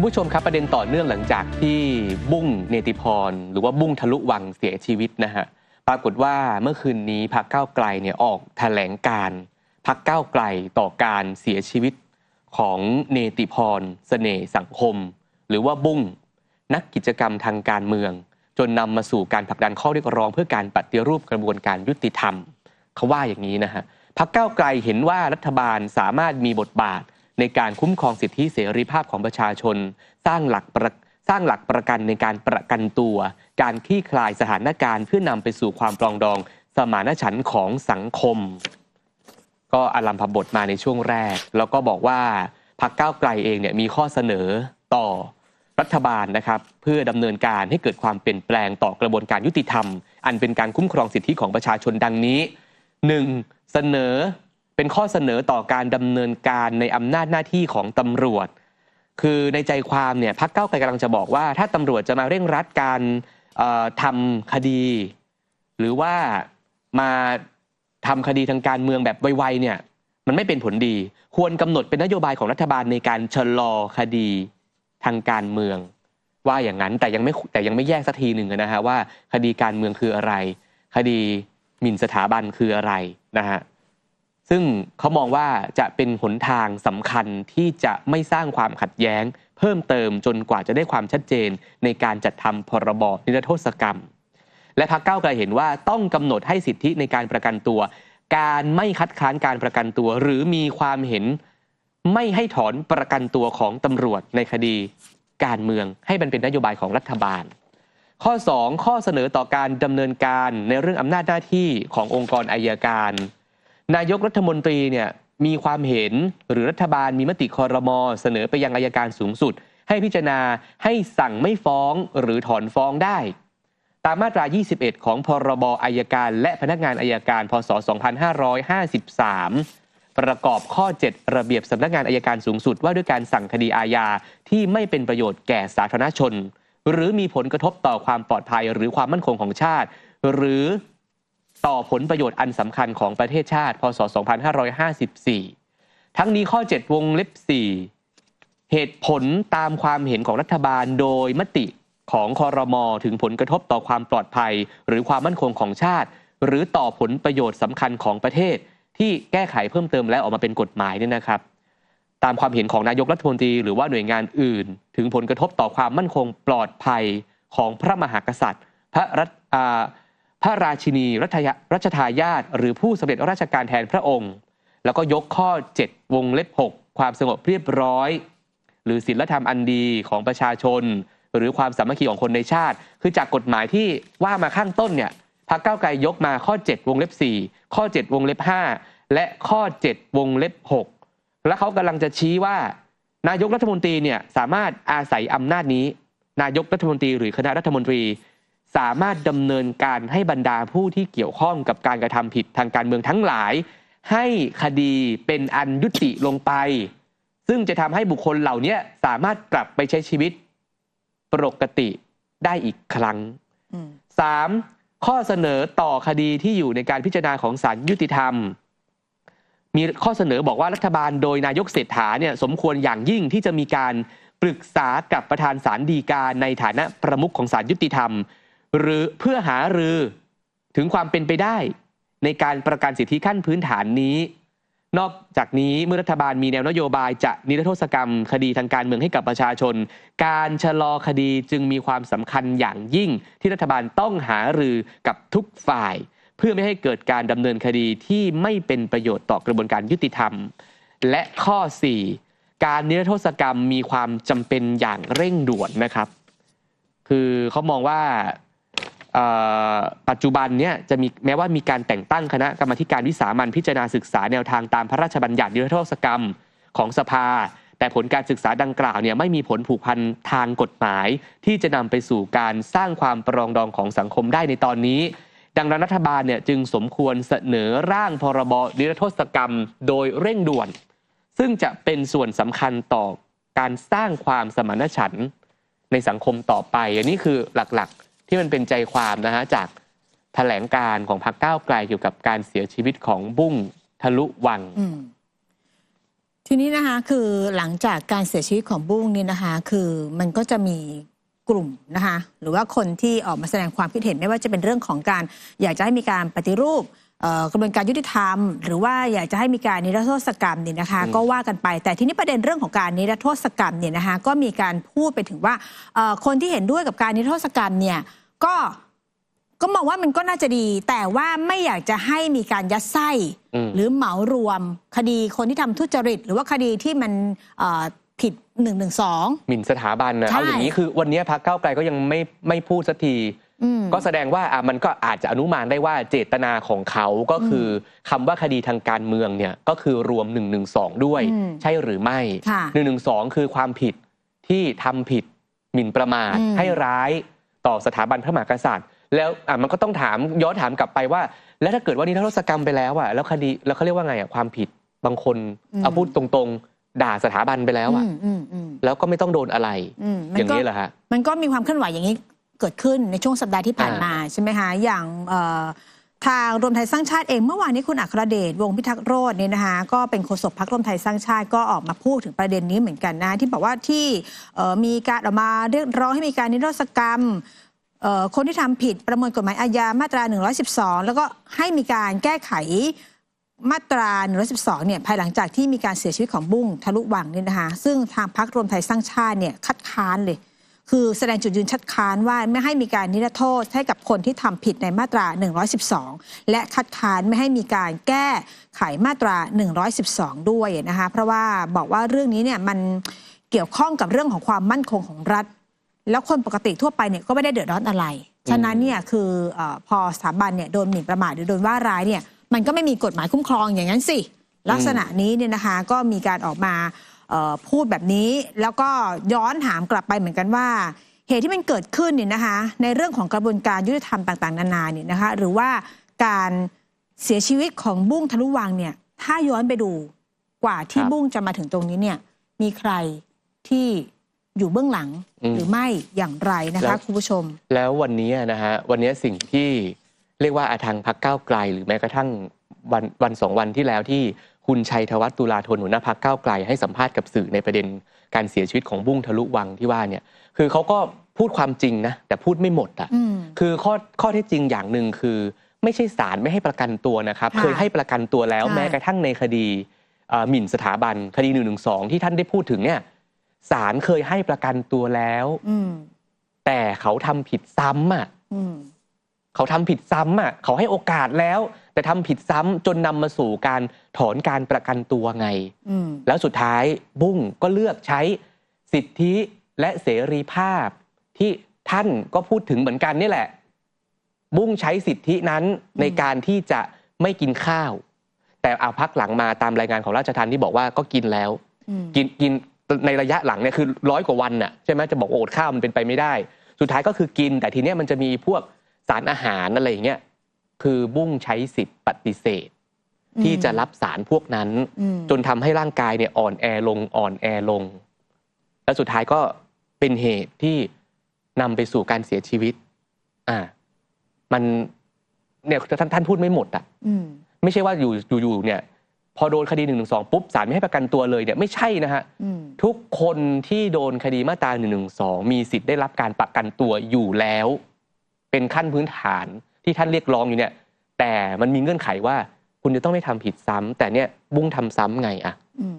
คุณผู้ชมครับประเด็นต่อเนื่องหลังจากที่บุ้งเนติพร หรือว่าบุ้งทะลุวังเสียชีวิตนะฮะปรากฏว่าเมื่อคืนนี้พักเก้าวไกลเนี่ยออกแถลงการพักเก้าวไกลต่อการเสียชีวิตของเนติพรเสน่ห์สังคม หรือว่าบุ้งนักกิจกรรมทางการเมือง จนนำมาสู่การผลักดันข้อเรียกร้องเพื่อการปฏิรูปกระบวนการยุติธรรมเขาว่าอย่างนี้นะฮะพักเก้าวไกลเห็นว่ารัฐบาลสามารถมีบทบาท ในการคุ้มครองสิทธิเสรีภาพของประชาชน สร้างหลักประสร้างหลักประกันในการประกันตัว การคลี่คลายสถานการณ์เพื่อนำไปสู่ความปรองดอง สมานฉันท์ของสังคม ก็อารัมพบทมาในช่วงแรก แล้วก็บอกว่าพักก้าวไกลเองเนี่ยมีข้อเสนอต่อรัฐบาลนะครับเพื่อดำเนินการให้เกิดความเปลี่ยนแปลงต่อกระบวนการยุติธรรม อันเป็นการคุ้มครองสิทธิของประชาชนดังนี้ 1. เสนอ เป็นข้อเสนอต่อการดำเนินการในอำนาจหน้าที่ของตำรวจ คือในใจความเนี่ยพักเก้าไกลกำลังจะบอกว่า ถ้าตำรวจจะมาเร่งรัดการเอ่อทำคดี หรือว่ามาทำคดีทางการเมืองแบบไวๆเนี่ยมันไม่เป็นผลดี ควรกำหนดเป็นนโยบายของรัฐบาลในการชะลอคดีทางการเมือง ว่าอย่างนั้นแต่ยังไม่แต่ยังไม่แยกสักทีหนึ่งนะฮะว่า คดีการเมืองคืออะไร คดีหมิ่นสถาบันคืออะไรนะฮะ ซึ่งเขามองว่าจะเป็นหนทางสำคัญที่จะไม่สร้างความขัดแย้ง เพิ่มเติมจนกว่าจะได้ความชัดเจนในการจัดทำพรบนิรโทษกรรม และพรรคก้าไกลเห็นว่าต้องกำหนดให้สิทธิในการประกันตัว การไม่คัดค้านการประกันตัว หรือมีความเห็นไม่ให้ถอนประกันตัวของตำรวจในคดีการเมืองให้มันเป็นนโยบายของรัฐบาล ข้อ 2 ข้อเสนอต่อการดำเนินการในเรื่องอำนาจหน้าที่ขององค์กรอายการ นายกรัฐมนตรีเนี่ยมีความเห็นหรือรัฐบาลมีมติคอรมอเสนอไปยังอายการสูงสุด ให้พิจารณาให้สั่งไม่ฟ้องหรือถอนฟ้องได้ ตามมาตรา 21 ของพรบอายการและพนักงานอายการ พศ 2553 ประกอบข้อ 7 ระเบียบสำนักงานอายการสูงสุด ว่าด้วยการสั่งคดีอาญาที่ไม่เป็นประโยชน์แก่สาธารณชน หรือมีผลกระทบต่อความปลอดภัยหรือความมั่นคงของชาติ หรือ ต่อผลประโยชน์อันสำคัญของประเทศชาติ พศ 2554 ทั้งนี้ข้อ 7 วงเล็บ 4 เหตุผลตามความเห็นของรัฐบาลโดยมติของคอรมอถึงผลกระทบต่อความปลอดภัย หรือความมั่นคงของชาติ หรือต่อผลประโยชน์สำคัญของประเทศ ที่แก้ไขเพิ่มเติมแล้วออกมาเป็นกฎหมายเนี่ยนะครับตามความเห็นของนายกรัฐมนตรีหรือว่าหน่วยงานอื่น ถึงผลกระทบต่อความมั่นคงปลอดภัยของพระมหากษัตริย์ พระรัต พระราชินีรัชรัชทายาทหรือผู้สำเร็จราชการแทนพระองค์ แล้วก็ยกข้อ 7 วงเล็บ 6 ความสงบเรียบร้อย หรือศีลธรรมอันดีของประชาชน หรือความสามัคคีของคนในชาติ คือจากกฎหมายที่ว่ามาข้างต้นเนี่ยพรรคก้าวไกลยกมาข้อ 7 วงเล็บ 4 ข้อ 7 วงเล็บ 5 และข้อ 7 วงเล็บ 6 และเขากำลังจะชี้ว่า นายกรัฐมนตรีเนี่ยสามารถอาศัยอำนาจนี้ นายกรัฐมนตรีหรือคณะรัฐมนตรี สามารถดำเนินการให้บรรดาผู้ที่เกี่ยวข้องกับการกระทำผิดทางการเมืองทั้งหลาย ให้คดีเป็นอันยุติลงไป ซึ่งจะทำให้บุคคลเหล่านี้สามารถกลับไปใช้ชีวิตปกติได้อีกครั้งอืม 3. ข้อเสนอต่อคดีที่อยู่ในการพิจารณาของศาลยุติธรรม มีข้อเสนอบอกว่ารัฐบาลโดยนายกเศรษฐาเนี่ยสมควรอย่างยิ่งที่จะมีการปรึกษากับประธานศาลฎีกาในฐานะประมุขของศาลยุติธรรม หรือเพื่อหารือถึงความเป็นไปได้ ในการประกันสิทธิขั้นพื้นฐานนี้ นอกจากนี้เมื่อรัฐบาลมีแนวนโยบายจะนิรโทษกรรม คดีทางการเมืองให้กับประชาชน การชะลอคดีจึงมีความสำคัญอย่างยิ่ง ที่รัฐบาลต้องหารือกับทุกฝ่าย เพื่อไม่ให้เกิดการดำเนินคดีที่ไม่เป็นประโยชน์ต่อกระบวนการยุติธรรม และข้อ 4 การนิรโทษกรรมมีความจำเป็นอย่างเร่งด่วนนะครับ คือเขามองว่า ปัจจุบันเนี่ยจะมีแม้ว่ามีการแต่งตั้งคณะกรรมธิการวิสามันพิจารณาศึกษาแนวทางตามพระราชบัญญัตินิรโทษกรรมของสภา แต่ผลการศึกษาดังกล่าวเนี่ยไม่มีผลผูกพันทางกฎหมาย ที่จะนำไปสู่การสร้างความปรองดองของสังคมได้ในตอนนี้ ดังนั้นรัฐบาลเนี่ยจึงสมควรเสนอร่างพรบนิรโทษกรรมโดยเร่งด่วน ซึ่งจะเป็นส่วนสำคัญต่อการสร้างความสมานฉันท์ในสังคมต่อไป อันนี้คือหลักๆ ที่มันเป็นใจความนะฮะจากแถลงการของพรรคก้าวไกลเกี่ยวกับการเสียชีวิตของบุ้งทะลุวัง ทีนี้นะคะคือหลังจากการเสียชีวิตของบุ้งนี่นะคะ คือมันก็จะมีกลุ่มนะคะหรือว่าคนที่ออกมาแสดงความคิดเห็นไม่ว่าจะเป็นเรื่องของการ อยากจะให้มีการปฏิรูป กระบวนการยุติธรรม หรือว่าอยากจะให้มีการนิรโทษกรรมเนี่ยนะคะอืมก็ว่ากันไปแต่ทีนี้ประเด็นเรื่องของการนิรโทษกรรมเนี่ยนะคะก็มีการพูดไปถึงว่าเอ่อคนที่เห็นด้วยกับการนิรโทษกรรมเนี่ยก็ก็มองว่ามันก็น่าจะดี แต่ว่าไม่อยากจะให้มีการยัดไส้อืมหรือเหมารวม คดีคนที่ทำทุจริต หรือว่าคดีที่มันเอ่อผิด1นึหมิ่นสถาบันนะใช่เอาอย่างนี้คือวันนี้พักเก้าวไกลก็ยังไม่ไม่พูดสักทีอืม ก็แสดงว่าอะมันก็อาจจะอนุมานได้ว่าเจตนาของเขาก็คืออคำว่าคดีทางการเมืองเนี่ยก็คือรวม1นึด้วยอืมใช่หรือไม่ค่ะ1นึคือความผิดที่ทำผิดหมิ่นประมาทอืมให้ร้ายต่อสถาบันพระมหากษัตริย์ แล้วอะมันก็ต้องถามย้อนถามกลับไปว่า แล้วถ้าเกิดว่านิรโทษกรรมไปแล้วอะแล้วคดีแล้วเขาเรียกว่าไงอะความผิดบางคนเอาพูดตรงๆ ด่าสถาบันไปแล้วอะอืมอืมอืมแล้วก็ไม่ต้องโดนอะไรอืมมันอย่างก็นี้เหรอฮะมันก็มีความเคลื่อนไหวอย่างนี้ เกิดขึ้นในช่วงสัปดาห์ที่ผ่านมาใช่ไหมคะอย่างเอ่อทางรวมไทยสร้างชาติเองเมื่อวานนี้คุณอัครเดชวงศ์พิทักษ์โรจน์เนี่ยนะคะก็เป็นโฆษกพรรครวมไทยสร้างชาติก็ออกมาพูดถึงประเด็นนี้เหมือนกันนะที่บอกว่าที่เอ่อมีการออกมาเรียกร้องให้มีการนิรโทษกรรมเอ่อคนที่ทำผิดประมวลกฎหมายอาญามาตรา 112 แล้วก็ให้มีการแก้ไขมาตรา 112 เนี่ยภายหลังจากที่มีการเสียชีวิตของบุ้งทะลุวังเนี่ยนะคะซึ่งทางพรรครวมไทยสร้างชาติเนี่ยคัดค้านเลย คือแสดงจุดยืนชัดค้านว่าไม่ให้มีการนิรโทษให้กับคนที่ทำผิดในมาตรา 112 และคัดค้านไม่ให้มีการแก้ไขมาตรา 112 ด้วยนะคะเพราะว่าบอกว่าเรื่องนี้เนี่ยมันเกี่ยวข้องกับเรื่องของความมั่นคงของรัฐ แล้วคนปกติทั่วไปเนี่ยก็ไม่ได้เดือดร้อนอะไร ฉะนั้นเนี่ยคืออพอสถาบันเนี่ยโดนหมิ่นประมาทหรือโดนว่าร้ายเนี่ยมันก็ไม่มีกฎหมายคุ้มครองอย่างนั้นสิลักษณะนี้เนี่ยนะคะก็มีการออกมา พูดแบบนี้ แล้วก็ย้อนถามกลับไปเหมือนกันว่า เหตุที่มันเกิดขึ้นเนี่ยนะคะ ในเรื่องของกระบวนการยุติธรรมต่าง ๆ นานาเนี่ยนะคะ หรือว่าการเสียชีวิตของบุ้งทะลุวังเนี่ย ถ้าย้อนไปดูกว่าที่ครับบุ้งจะมาถึงตรงนี้เนี่ย มีใครที่อยู่เบื้องหลังอืมหรือไม่อย่างไรนะแล้คะวคุณผู้ชม แล้ววันนี้นะฮะวันนี้สิ่งที่เรียกว่าอาทางพักก้าวไกล หรือแม้กระทั่งวันวันสองวันที่แล้วที่ คุณชัยธวัฒน์ตุลาธนหัวหน้าพักก้าวไกลให้สัมภาษณ์กับสื่อในประเด็นการเสียชีวิตของบุ้งทะลุวังที่ว่าเนี่ยคือเขาก็พูดความจริงนะแต่พูดไม่หมดอะอืมคือข้อข้อเท็จจริงอย่างหนึ่งคือ ไม่ใช่ศาลไม่ให้ประกันตัวนะครับค่ะเคยให้ประกันตัวแล้วใช่แม้กระทั่งในคดีเอ่อหมิ่นสถาบันคดีหนึ่งหนึ่งสองที่ท่านได้พูดถึงเนี่ยศาลเคยให้ประกันตัวแล้วอืมแต่เขาทำผิดซ้ำอะอืมเขาทำผิดซ้ำอะเขาให้โอกาสแล้ว แต่ทำผิดซ้ำจนนำมาสู่การถอนการประกันตัวไงอืมแล้วสุดท้ายบุ้งก็เลือกใช้สิทธิและเสรีภาพ ที่ท่านก็พูดถึงเหมือนกันนี่แหละ บุ้งใช้สิทธินั้นในการที่จะไม่กินข้าว แต่เอาพักหลังมาตามรายงานของราชทัณฑ์ที่บอกว่าก็กินแล้วอืมกินกินในระยะหลังเนี่ยคือร้อยกว่าวันน่ะใช่ไหมจะบอกว่าอดข้าวมันเป็นไปไม่ได้ สุดท้ายก็คือกิน แต่ทีเนี้ยมันจะมีพวกสารอาหารอะไรอย่างเงี้ย คือบุ้งใช้สิทธิ์ปฏิเสธ ที่จะรับสารพวกนั้นอืมจนทำให้ร่างกายเนี่ยอ่อนแอลงอ่อนแอลง และสุดท้ายก็เป็นเหตุที่นำไปสู่การเสียชีวิต อ่า มันเนี่ยท่านท่านพูดไม่หมดอะอืมไม่ใช่ว่าอยู่อยู่อยู่เนี่ย พอโดนคดีหนึ่งหนึ่งสองปุ๊บศาลไม่ให้ประกันตัวเลยเนี่ยไม่ใช่นะฮะอืมทุกคนที่โดนคดีมาตรา1นึมีสิทธิ์ได้รับการประกันตัวอยู่แล้ว เป็นขั้นพื้นฐาน ที่ท่านเรียกร้องอยู่เนี่ย แต่มันมีเงื่อนไขว่า คุณจะต้องไม่ทำผิดซ้ำแต่เนี่ยบุ้งทำซ้ำไงอะอืม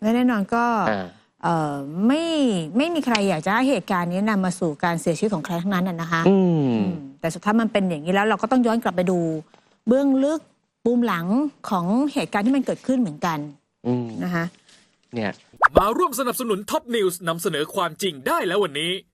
และแน่นอนก็อ่าเอ่อไม่ไม่มีใครอยากจะให้เหตุการณ์นี้นำมาสู่การเสียชีวิตของใครทั้งนั้นนะนะคะอืมอืมแต่สุดท้ายมันเป็นอย่างนี้แล้วเราก็ต้องย้อนกลับไปดู เบื้องลึกปูมหลังของเหตุการณ์ที่มันเกิดขึ้นเหมือนกันอืมนะคะเนี่ยมาร่วมสนับสนุนท็อปนิวส์นำเสนอความจริงได้แล้ววันนี้เ